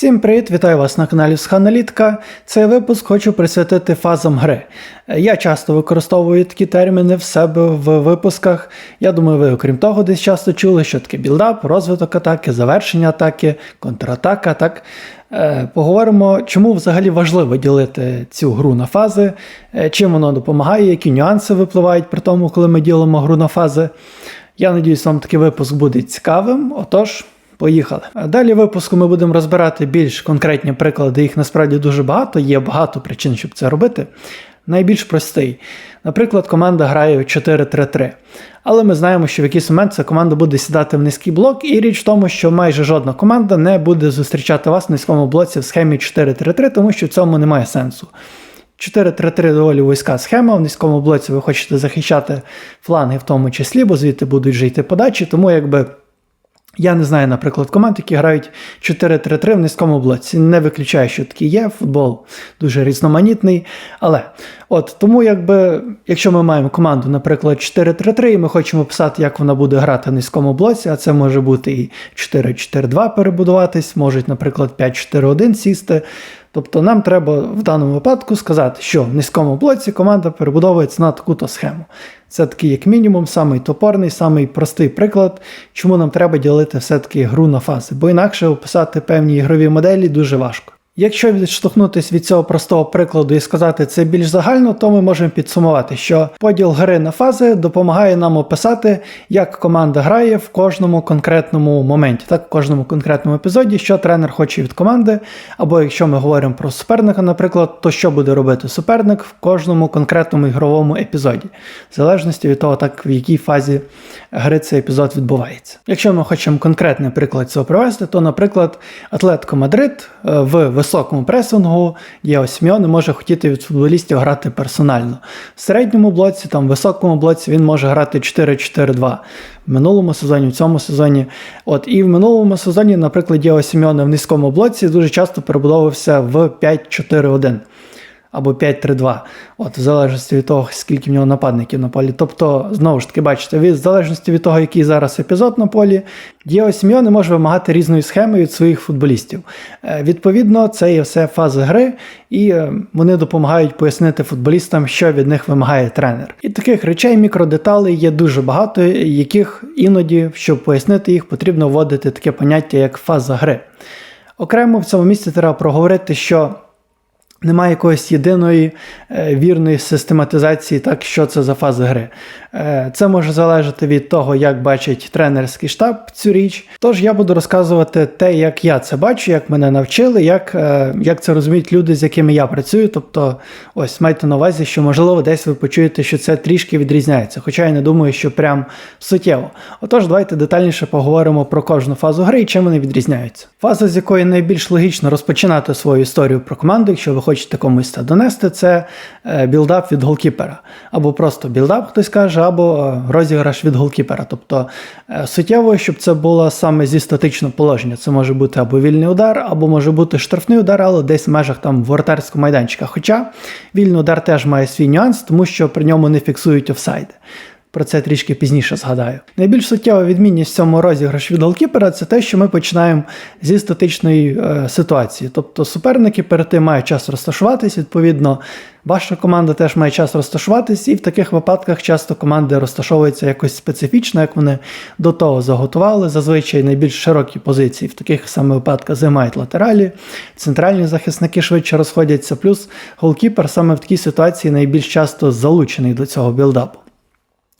Всім привіт, вітаю вас на каналі Сханалітка. Цей випуск хочу присвятити фазам гри. Я часто використовую такі терміни в себе в випусках. Я думаю, ви, окрім того, десь часто чули, що таке білдап, розвиток атаки, завершення атаки, контратака. Так? Е, Поговоримо, чому взагалі важливо ділити цю гру на фази, е, чим воно допомагає, які нюанси випливають при тому, коли ми ділимо гру на фази. Я надіюсь, вам такий випуск буде цікавим. Отож. Поїхали. Далі в випуску ми будемо розбирати більш конкретні приклади, їх насправді дуже багато, є багато причин, щоб це робити. Найбільш простий. Наприклад, команда грає 4-3-3. Але ми знаємо, що в якийсь момент ця команда буде сідати в низький блок, і річ в тому, що майже жодна команда не буде зустрічати вас в низькому блоці в схемі 4-3-3, тому що в цьому немає сенсу. 4-3-3 доволі вузька схема. В низькому блоці ви хочете захищати фланги в тому числі, бо звідти будуть вже йти подачі, тому якби. Я не знаю, наприклад, команд, які грають 4-3-3 в низькому блоці. Не виключаю, що такі є. Футбол дуже різноманітний. Але от тому, якби, якщо ми маємо команду, наприклад, 4-3-3, і ми хочемо писати, як вона буде грати в низькому блоці, а це може бути і 4-4-2 перебудуватись, можуть, наприклад, 5-4-1 сісти. Тобто нам треба в даному випадку сказати, що в низькому блоці команда перебудовується на таку-то схему. Це такий, як мінімум, самий топорний, самий простий приклад, чому нам треба ділити все-таки гру на фази, бо інакше описати певні ігрові моделі дуже важко. Якщо відштовхнутися від цього простого прикладу і сказати це більш загально, то ми можемо підсумувати, що поділ гри на фази допомагає нам описати, як команда грає в кожному конкретному моменті, так в кожному конкретному епізоді, що тренер хоче від команди. Або якщо ми говоримо про суперника, наприклад, то що буде робити суперник в кожному конкретному ігровому епізоді, в залежності від того, так в якій фазі гри цей епізод відбувається. Якщо ми хочемо конкретний приклад цього привести, то, наприклад, Атлетико Мадрид е, в високому пресингу Діо Сіміоне може хотіти від футболістів грати персонально. В середньому блоці, там в високому блоці він може грати 4-4-2. В минулому сезоні, в цьому сезоні. От І в минулому сезоні, наприклад, Діо Сіміоне в низькому блоці дуже часто перебудовувався в 5-4-1 або 5-3-2, от в залежності від того, скільки в нього нападників на полі. Тобто, знову ж таки, бачите, від в залежності від того, який зараз епізод на полі, Діо Сіміоне може вимагати різної схеми від своїх футболістів. Е, Відповідно, це є все фази гри, і е, вони допомагають пояснити футболістам, що від них вимагає тренер. І таких речей, мікродеталей є дуже багато, яких іноді, щоб пояснити їх, потрібно вводити таке поняття, як фаза гри. Окремо в цьому місці треба проговорити, що немає якоїсь єдиної е, вірної систематизації, так що це за фази гри. Е, це може залежати від того, як бачить тренерський штаб цю річ. Тож я буду розказувати те, як я це бачу, як мене навчили, як е, як це розуміють люди, з якими я працюю. Тобто, ось майте на увазі, що можливо десь ви почуєте, що це трішки відрізняється. Хоча я не думаю, що прям суттєво. Отож, давайте детальніше поговоримо про кожну фазу гри і чим вони відрізняються. Фаза, з якої найбільш логічно розпочинати свою історію про команду, якщо ви хочете комусь це донести, це е, білдап від голкіпера. Або просто білдап, хтось каже, або е, розіграш від голкіпера. Тобто е, суттєво, щоб це було саме зі статичного положення. Це може бути або вільний удар, або може бути штрафний удар, але десь в межах там воротарського майданчика. Хоча вільний удар теж має свій нюанс, тому що при ньому не фіксують офсайди. Про це трішки пізніше згадаю. Найбільш суттєва відмінність в цьому розіграші від голкіпера це те, що ми починаємо зі статичної е, ситуації. Тобто суперники перед тим мають час розташуватись, відповідно, ваша команда теж має час розташуватись, і в таких випадках часто команди розташовуються якось специфічно, як вони до того заготували. Зазвичай найбільш широкі позиції в таких саме випадках займають латералі, центральні захисники швидше розходяться, плюс голкіпер саме в такій ситуації найбільш часто залучений до цього білдапу.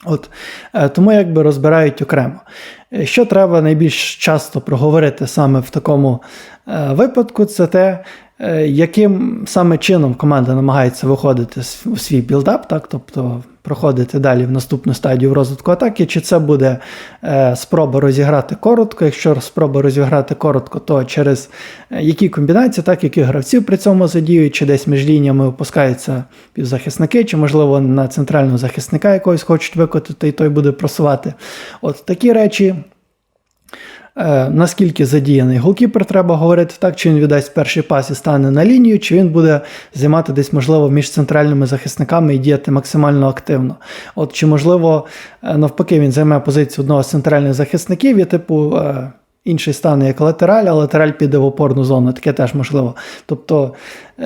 От, е, Тому якби розбирають окремо. Е, що треба найбільш часто проговорити саме в такому е, випадку, це те, яким саме чином команда намагається виходити у свій білдап, так, тобто проходити далі в наступну стадію в розвитку атаки, чи це буде е, спроба розіграти коротко. Якщо спроба розіграти коротко, то через які комбінації, так, яких гравців при цьому задіють, чи десь між лініями опускаються півзахисники, чи, можливо, на центрального захисника якогось хочуть викотити, і той буде просувати. От такі речі. Е, наскільки задіяний голкіпер, треба говорити так, чи він віддасть перший пас і стане на лінію, чи він буде займати десь, можливо, між центральними захисниками і діяти максимально активно. От Чи, можливо, е, навпаки, він займе позицію одного з центральних захисників і, типу, е, інший стане як латераль, а латераль піде в опорну зону, таке теж можливо. Тобто,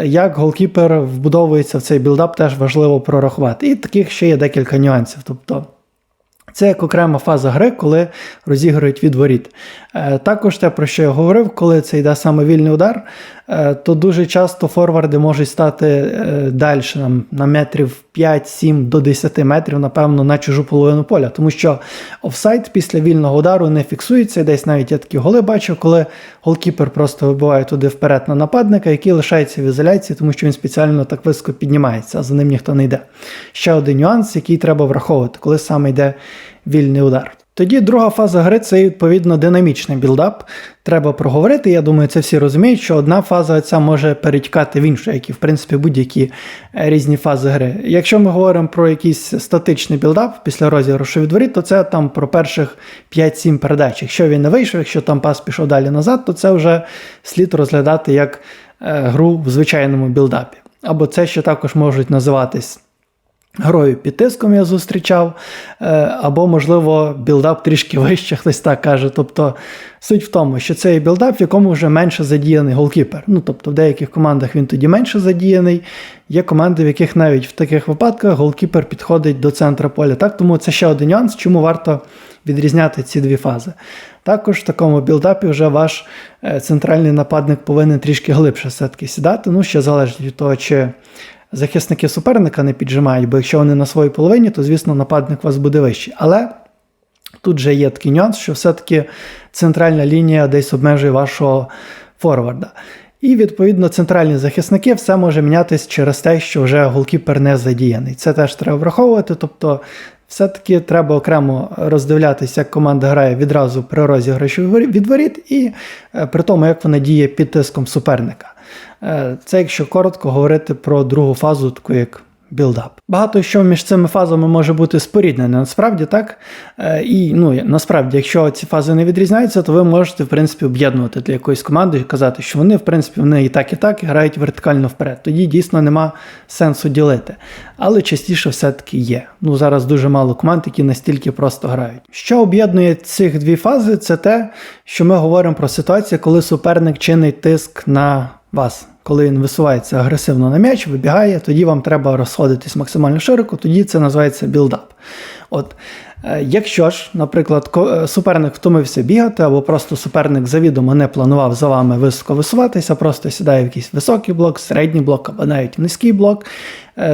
як голкіпер вбудовується в цей білдап, теж важливо прорахувати. І таких ще є декілька нюансів. Тобто, це як окрема фаза гри, коли розігрують від воріт. Е, Також те, про що я говорив, коли це йде саме вільний удар, то дуже часто форварди можуть стати е, далі на метрів 5-7 до 10 метрів, напевно, на чужу половину поля. Тому що офсайд після вільного удару не фіксується. Десь навіть я такі голи бачив, коли голкіпер просто вибиває туди вперед на нападника, який лишається в ізоляції, тому що він спеціально так високо піднімається, а за ним ніхто не йде. Ще один нюанс, який треба враховувати, коли саме йде вільний удар. Тоді друга фаза гри це відповідно динамічний білдап. Треба проговорити. Я думаю, це всі розуміють, що одна фаза ця може перетікати в іншу, як і в принципі будь-які е, різні фази гри. Якщо ми говоримо про якийсь статичний білдап після розіграшу від воріт, то це там про перших 5-7 передач. Якщо він не вийшов, якщо там пас пішов далі назад, то це вже слід розглядати як е, гру в звичайному білдапі. Або це ще також можуть називатись. Грою під тиском я зустрічав, е, або, можливо, білдап трішки вище, хтось так каже. Тобто суть в тому, що це є білдап, в якому вже менше задіяний голкіпер. Ну, тобто в деяких командах він тоді менше задіяний. Є команди, в яких навіть в таких випадках голкіпер підходить до центра поля. Так, Тому це ще один нюанс, чому варто відрізняти ці дві фази. Також в такому білдапі вже ваш е, центральний нападник повинен трішки глибше все-таки сідати. Ну, ще залежить від того, чи захисники суперника не піджимають, бо якщо вони на своїй половині, то, звісно, нападник вас буде вищий. Але тут же є такий нюанс, що все-таки центральна лінія десь обмежує вашого форварда. І, відповідно, центральні захисники все може мінятись через те, що вже голкіпер не задіяний. Це теж треба враховувати. Тобто, все-таки треба окремо роздивлятися, як команда грає відразу при розіграші від воріт, і е, при тому, як вона діє під тиском суперника. Е, Це якщо коротко говорити про другу фазу, таку як білдап. Багато що між цими фазами може бути споріднене, насправді так. Е, І ну, насправді, якщо ці фази не відрізняються, то ви можете в принципі об'єднувати для якоїсь команди і казати, що вони, в принципі, вони і так, і так і грають вертикально вперед. Тоді дійсно нема сенсу ділити. Але частіше все-таки є. Ну зараз дуже мало команд, які настільки просто грають. Що об'єднує цих дві фази, це те, що ми говоримо про ситуацію, коли суперник чинить тиск на вас. Коли він висувається агресивно на м'яч, вибігає, тоді вам треба розходитись максимально широко, тоді це називається білдап. От, е, Якщо ж, наприклад, е, суперник втомився бігати, або просто суперник завідомо не планував за вами високо висуватися, просто сідає в якийсь високий блок, середній блок або навіть низький блок,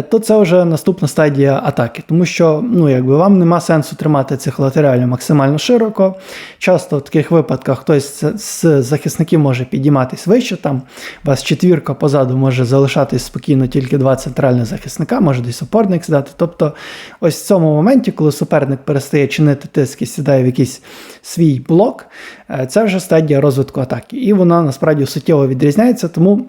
то це вже наступна стадія атаки. Тому що ну, якби вам нема сенсу тримати цих латералів максимально широко. Часто в таких випадках хтось з- захисників може підійматись вище, там вас четвірка позаду може залишатись спокійно тільки два центральних захисника, може десь опорник сідати. Тобто, ось в цьому моменті, коли суперник перестає чинити тиск і сідає в якийсь свій блок, е, це вже стадія розвитку атаки. І вона насправді суттєво відрізняється, тому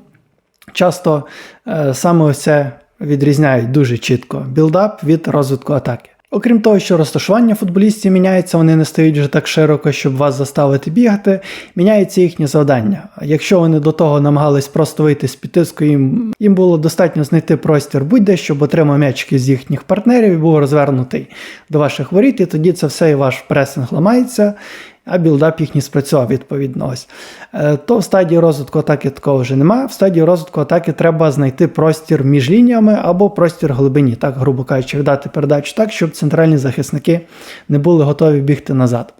часто е, саме це відрізняють дуже чітко білдап від розвитку атаки. Окрім того, що розташування футболістів міняється, вони не стають вже так широко, щоб вас заставити бігати, міняється їхнє завдання. Якщо вони до того намагались просто вийти з підтиску, їм, їм було достатньо знайти простір будь-де, щоб отримав м'ячики з їхніх партнерів і був розвернутий до ваших воріт, і тоді це все і ваш пресинг ламається, а білдап їхній спрацював відповідно. ось. Е, То в стадії розвитку атаки такого вже немає. В стадії розвитку атаки треба знайти простір між лініями або простір глибині, так, грубо кажучи, дати передачу так, щоб центральні захисники не були готові бігти назад.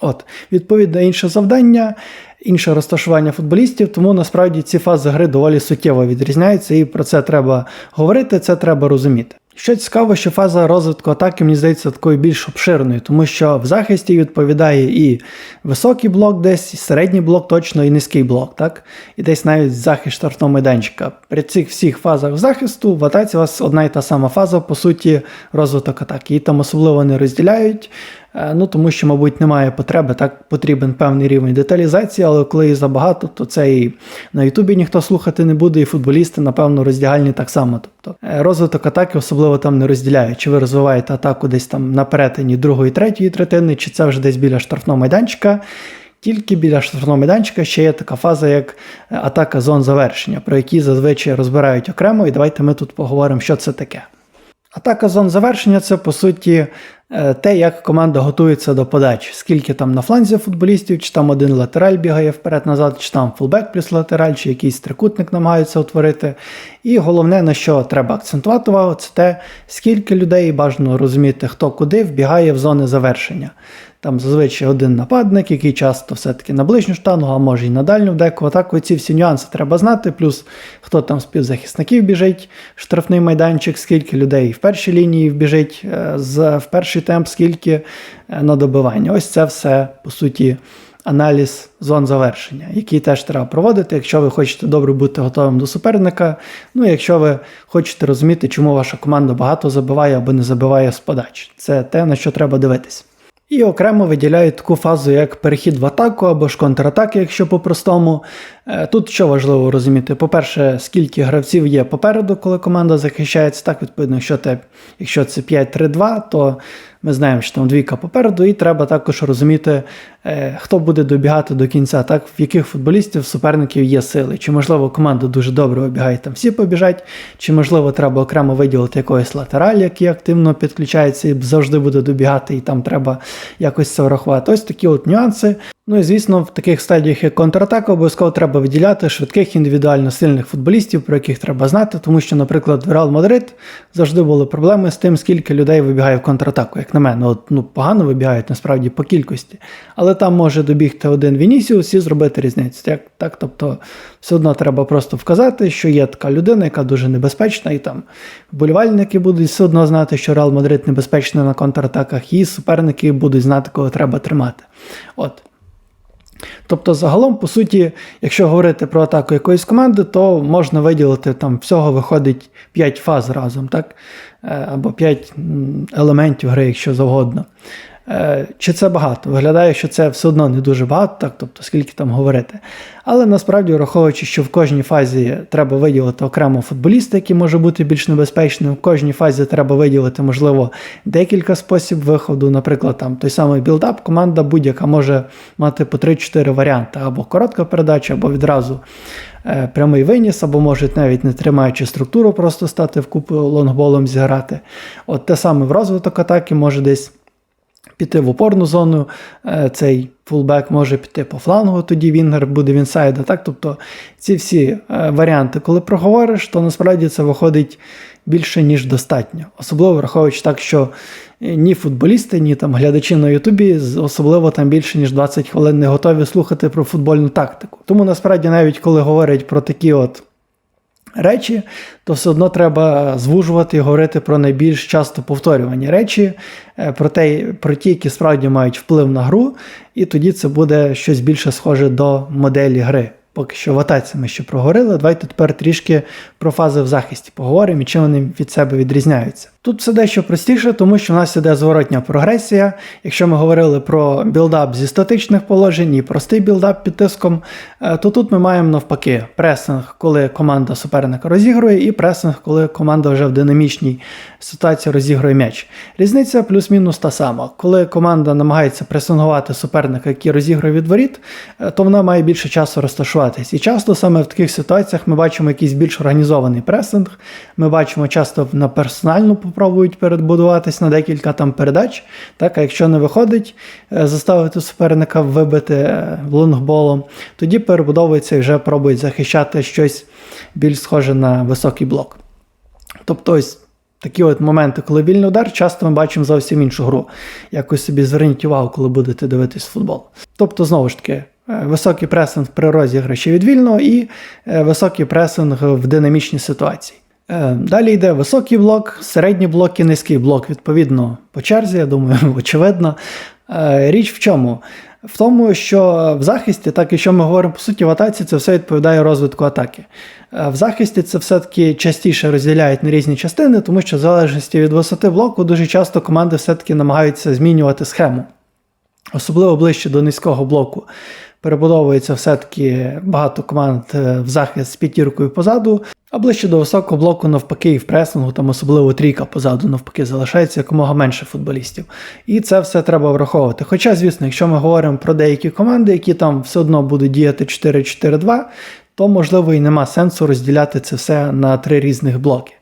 От, відповідно, інше завдання, інше розташування футболістів, тому насправді ці фази гри доволі суттєво відрізняються, і про це треба говорити, це треба розуміти. Що цікаво, що фаза розвитку атаки, мені здається, такою більш обширною, тому що в захисті відповідає і високий блок, десь, і середній блок, точно, і низький блок, так? І десь навіть захист штрафного майданчика. При цих всіх фазах захисту в атаці у вас одна і та сама фаза, по суті, розвиток атаки. Її там особливо не розділяють. Е, Ну, тому що, мабуть, немає потреби, так потрібен певний рівень деталізації, але коли їх забагато, то це і на Ютубі ніхто слухати не буде, і футболісти, напевно, роздягальні так само. Тобто е, розвиток атаки особливо там не розділяють. Чи ви розвиваєте атаку десь там на перетині другої, третьої третини, чи це вже десь біля штрафного майданчика. Тільки біля штрафного майданчика ще є така фаза, як е, атака зон завершення, про які зазвичай розбирають окремо, і давайте ми тут поговоримо, що це таке. Атака зон завершення це по суті е, те, як команда готується до подачі. Скільки там на фланзі футболістів, чи там один латераль бігає вперед-назад, чи там фулбек плюс латераль, чи якийсь трикутник намагаються утворити. І головне, на що треба акцентувати увагу, це те, скільки людей бажано розуміти, хто куди вбігає в зони завершення. Там зазвичай один нападник, який часто все-таки на ближню штангу, а може і на дальню вдеку. Так ці всі нюанси треба знати. Плюс хто там з півзахисників біжить, штрафний майданчик, скільки людей в першій лінії вбіжить е, в перший темп, скільки е, на добивання. Ось це все по суті. Аналіз зон завершення, який теж треба проводити, якщо ви хочете добре бути готовим до суперника. Ну, якщо ви хочете розуміти, чому ваша команда багато забиває або не забиває з подач. Це те, на що треба дивитись. І окремо виділяють таку фазу, як перехід в атаку або ж контратаки, якщо по-простому. Е, Тут що важливо розуміти? По-перше, скільки гравців є попереду, коли команда захищається. Так, відповідно, якщо, це 5-3-2, то ми знаємо, що там двійка попереду, і треба також розуміти, е, хто буде добігати до кінця, так, в яких футболістів суперників є сили. Чи, можливо, команда дуже добре обігає, там всі побіжать, чи, можливо, треба окремо виділити якогось латераль, який активно підключається і завжди буде добігати, і там треба якось це врахувати. Ось такі от нюанси. Ну і звісно, в таких стадіях, як контратака, обов'язково треба виділяти швидких індивідуально сильних футболістів, про яких треба знати, тому що, наприклад, в Реал Мадрид завжди були проблеми з тим, скільки людей вибігає в контратаку. Як на мене, от, ну погано вибігають насправді по кількості, але там може добігти один Вінісіус і зробити різницю. Так, так, тобто, все одно треба просто вказати, що є така людина, яка дуже небезпечна, і там вболівальники будуть все одно знати, що Реал Мадрид небезпечний на контратаках, і суперники будуть знати, кого треба тримати. От. Тобто, загалом, по суті, якщо говорити про атаку якоїсь команди, то можна виділити там всього виходить 5 фаз разом, так? Е, або 5 елементів гри, якщо завгодно. Е, чи це багато? Виглядає, що це все одно не дуже багато, так, тобто скільки там говорити. Але насправді, враховуючи, що в кожній фазі треба виділити окремо футболіста, який може бути більш небезпечним, в кожній фазі треба виділити, можливо, декілька спосіб виходу. Наприклад, там той самий білдап, команда будь-яка може мати по 3-4 варіанти, або коротка передача, або відразу е, прямий виніс, або можуть навіть не тримаючи структуру, просто стати в купу лонгболом зіграти. От те саме в розвиток атаки може десь піти в опорну зону, е, цей фулбек може піти по флангу, тоді Вінгер буде в інсайда. Так? Тобто ці всі е, варіанти, коли проговориш, то насправді це виходить більше, ніж достатньо. Особливо враховуючи так, що ні футболісти, ні там глядачі на Ютубі, особливо там більше, ніж 20 хвилин не готові слухати про футбольну тактику. Тому насправді, навіть коли говорять про такі от речі, то все одно треба звужувати і говорити про найбільш часто повторювані речі, е, про те, про ті, які справді мають вплив на гру, і тоді це буде щось більше схоже до моделі гри. Поки що в атаці ми ще проговорили. Давайте тепер трішки про фази в захисті поговоримо і чим вони від себе відрізняються. Тут все дещо простіше, тому що в нас іде зворотня прогресія. Якщо ми говорили про білдап зі статичних положень і простий білдап під тиском, е, то тут ми маємо навпаки пресинг, коли команда суперника розігрує, і пресинг, коли команда вже в динамічній ситуації розігрує м'яч. Різниця плюс-мінус та сама. Коли команда намагається пресингувати суперника, який розігрує від воріт, е, то вона має більше часу розташуватись. І часто саме в таких ситуаціях ми бачимо якийсь більш організований пресинг, ми бачимо часто на персональну попробують перебудуватись на декілька там передач. Так, А якщо не виходить е, заставити суперника вибити е, лонгболом, тоді перебудовується і вже пробують захищати щось більш схоже на високий блок. Тобто ось такі от моменти, коли вільний удар, часто ми бачимо зовсім іншу гру. Якось собі зверніть увагу, коли будете дивитись футбол. Тобто, знову ж таки. Е, високий пресинг при розіграші від вільного і високий пресинг в динамічній ситуації. Е, далі йде високий блок, середній блок і низький блок, відповідно, по черзі, я думаю, очевидно. Е, річ в чому? В тому, що в захисті, так і що ми говоримо по суті в атаці, це все відповідає розвитку атаки. Е, в захисті це все-таки частіше розділяють на різні частини, тому що в залежності від висоти блоку дуже часто команди все-таки намагаються змінювати схему, особливо ближче до низького блоку перебудовується все-таки багато команд в захист з п'ятіркою позаду, а ближче до високого блоку, навпаки, і в пресингу, там особливо трійка позаду, навпаки, залишається якомога менше футболістів. І це все треба враховувати. Хоча, звісно, якщо ми говоримо про деякі команди, які там все одно будуть діяти 4-4-2, то можливо і нема сенсу розділяти це все на три різних блоки.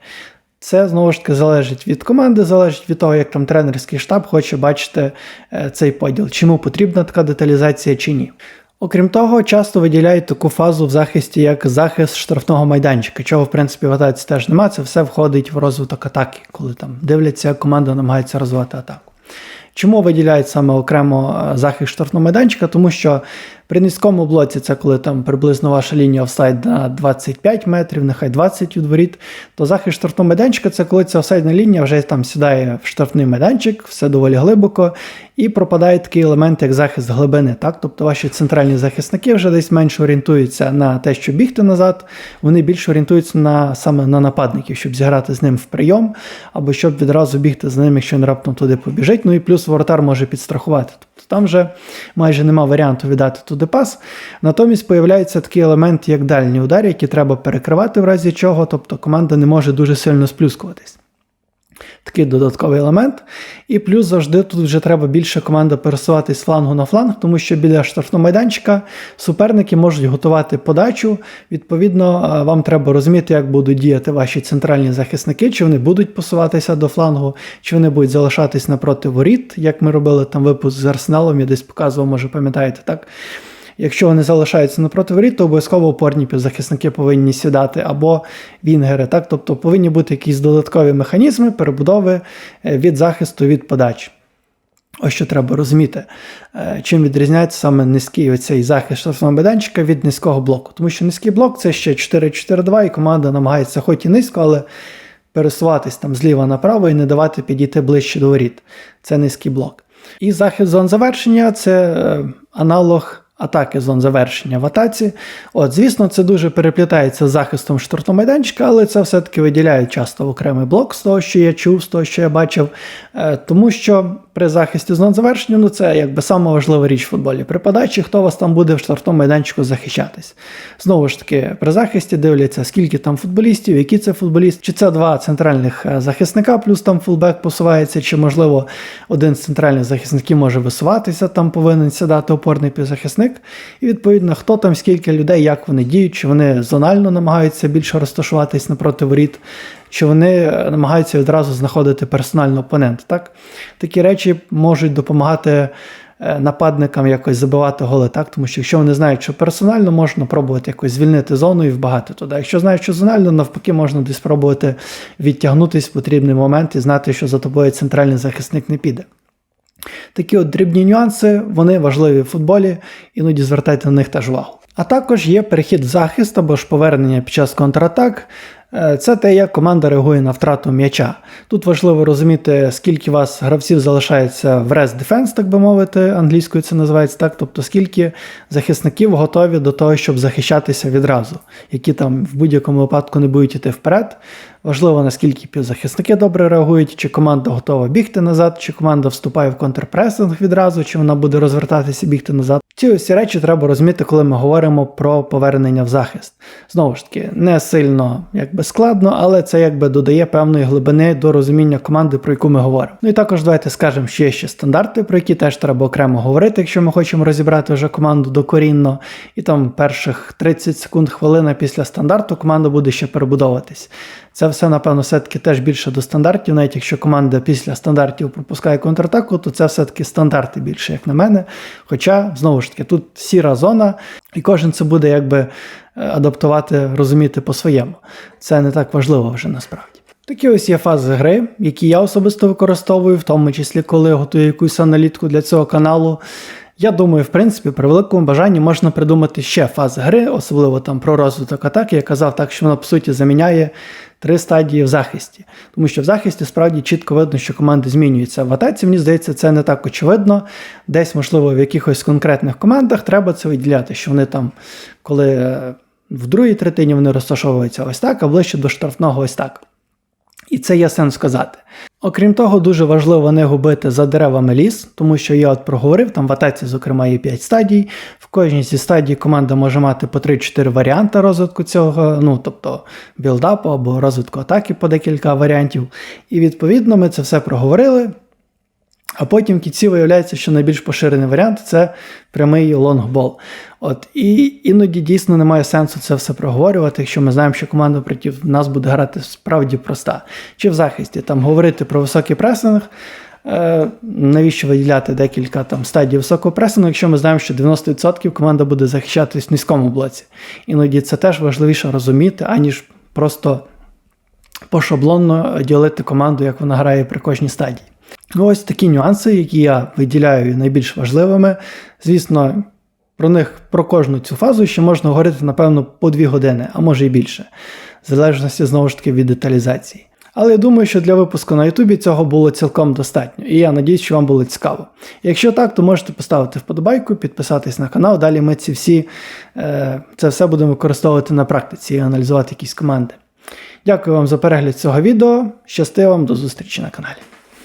Це знову ж таки залежить від команди, залежить від того, як там тренерський штаб хоче бачити е, цей поділ, чому потрібна така деталізація чи ні. Окрім того, часто виділяють таку фазу в захисті, як захист штрафного майданчика, чого в принципі в атаці теж немає. Це все входить в розвиток атаки, коли там дивляться, як команда намагається розвивати атаку. Чому виділяють саме окремо е, захист штрафного майданчика? Тому що при низькому блоці це коли там приблизно ваша лінія офсайд на 25 метрів, нехай 20 від воріт, то захист штрафного майданчика це коли ця офсайдна лінія вже там сідає в штрафний майданчик, все доволі глибоко, і пропадає такий елемент, як захист глибини. Так? Тобто ваші центральні захисники вже десь менше орієнтуються на те, щоб бігти назад, вони більше орієнтуються на саме на нападників, щоб зіграти з ним в прийом, або щоб відразу бігти з ним, якщо він раптом туди побіжить. Ну і плюс воротар може підстрахувати. Тобто там вже майже нема варіанту віддати пас. Натомість появляється такий елемент, як дальній удар, який треба перекривати в разі чого, тобто команда не може дуже сильно сплюскуватись. Такий додатковий елемент. І плюс завжди тут вже треба більше команда пересуватись з флангу на фланг, тому що біля штрафного майданчика суперники можуть готувати подачу. Відповідно, вам треба розуміти, як будуть діяти ваші центральні захисники, чи вони будуть посуватися до флангу, чи вони будуть залишатись напроти воріт, як ми робили там випуск з арсеналом, я десь показував, може пам'ятаєте, так? Якщо вони залишаються напроти воріт, то обов'язково опорні півзахисники повинні сідати або вінгери. Так? Тобто повинні бути якісь додаткові механізми перебудови від захисту від подач. Ось що треба розуміти, чим відрізняється саме низький оцей захист штрафного майданчика від низького блоку. Тому що низький блок це ще 4-4-2, і команда намагається хоч і низько, але пересуватись там зліва направо і не давати підійти ближче до воріт. Це низький блок. І захист зон завершення це аналог атаки зон завершення в атаці. От, Звісно, це дуже переплітається з захистом штрафного майданчика, але це все-таки виділяють часто в окремий блок з того, що я чув, з того, що я бачив. Е, тому що при захисті зон завершення ну це якби сама важлива річ в футболі. При подачі, хто вас там буде в штрафному майданчику захищатись. Знову ж таки, при захисті дивляться, скільки там футболістів, які це футболіст, чи це два центральних е, захисника, плюс там фулбек посувається, чи, можливо, один з центральних захисників може висуватися, там повинен сідати опорний півзахисник. І відповідно, хто там, скільки людей, як вони діють, чи вони зонально намагаються більше розташуватись напроти воріт, чи вони намагаються відразу знаходити персональний опонент. Так? Такі речі можуть допомагати е, нападникам якось забивати голи, так? тому що якщо вони знають, що персонально можна пробувати якось звільнити зону і вбагати туди. Якщо знають, що зонально, навпаки, можна десь спробувати відтягнутися в потрібний момент і знати, що за тобою центральний захисник не піде. Такі от дрібні нюанси, вони важливі в футболі, іноді звертайте на них теж увагу. А також є перехід в захист або ж повернення під час контратак. Е, це те, як команда реагує на втрату м'яча. Тут важливо розуміти, скільки вас гравців залишається в defense, так би мовити, англійською це називається так, тобто скільки захисників готові до того, щоб захищатися відразу, які там в будь-якому випадку не будуть йти вперед. Важливо, наскільки півзахисники добре реагують, чи команда готова бігти назад, чи команда вступає в контрпресинг відразу, чи вона буде розвертатися і бігти назад. Ці усі речі треба розуміти, коли ми говоримо про повернення в захист. Знову ж таки, не сильно якби складно, але це якби додає певної глибини до розуміння команди, про яку ми говоримо. Ну і також давайте скажемо, що є ще стандарти, про які теж треба окремо говорити, якщо ми хочемо розібрати вже команду докорінно. І там перших 30 секунд хвилина після стандарту команда буде ще перебудовуватись. Це все, напевно, все-таки теж більше до стандартів. Навіть якщо команда після стандартів пропускає контратаку, то це все-таки стандарти більше, як на мене. Хоча, знову ж таки, тут сіра зона, і кожен це буде якби е, адаптувати, розуміти по-своєму. Це не так важливо вже насправді. Такі ось є фази гри, які я особисто використовую, в тому числі, коли готую якусь аналітику для цього каналу. Я думаю, в принципі, при великому бажанні можна придумати ще фази гри, особливо там про розвиток атаки. Я казав так, що вона по суті заміняє три стадії в захисті. Тому що в захисті справді чітко видно, що команди змінюються. В атаці, мені здається, це не так очевидно. Десь, можливо, в якихось конкретних командах треба це виділяти, що вони там, коли е, в другій третині вони розташовуються ось так, а ближче до штрафного ось так. І це є сенс сказати. Окрім того, дуже важливо не губити за деревами ліс, тому що я от проговорив, там в атаці, зокрема, є 5 стадій. В кожній зі стадій команда може мати по 3-4 варіанти розвитку цього, ну тобто білдапу або розвитку атаки по декілька варіантів. І відповідно ми це все проговорили. А потім в кінці виявляється, що найбільш поширений варіант це прямий лонгбол. От і іноді дійсно немає сенсу це все проговорювати, якщо ми знаємо, що команда проти нас буде грати справді проста. Чи в захисті там говорити про високий пресинг. Е, навіщо виділяти декілька там стадій високого пресингу, якщо ми знаємо, що 90% команда буде захищатись в низькому блоці. Іноді це теж важливіше розуміти, аніж просто пошаблонно ділити команду, як вона грає при кожній стадії. Ну, Ось такі нюанси, які я виділяю найбільш важливими. Звісно, про них про кожну цю фазу ще можна говорити, напевно, по дві години, а може і більше, в залежності знову ж таки від деталізації. Але я думаю, що для випуску на Ютубі цього було цілком достатньо, і я надіюсь, що вам було цікаво. Якщо так, то можете поставити вподобайку, підписатись на канал. Далі ми ці всі е, це все будемо використовувати на практиці і аналізувати якісь команди. Дякую вам за перегляд цього відео. Щасти вам, до зустрічі на каналі.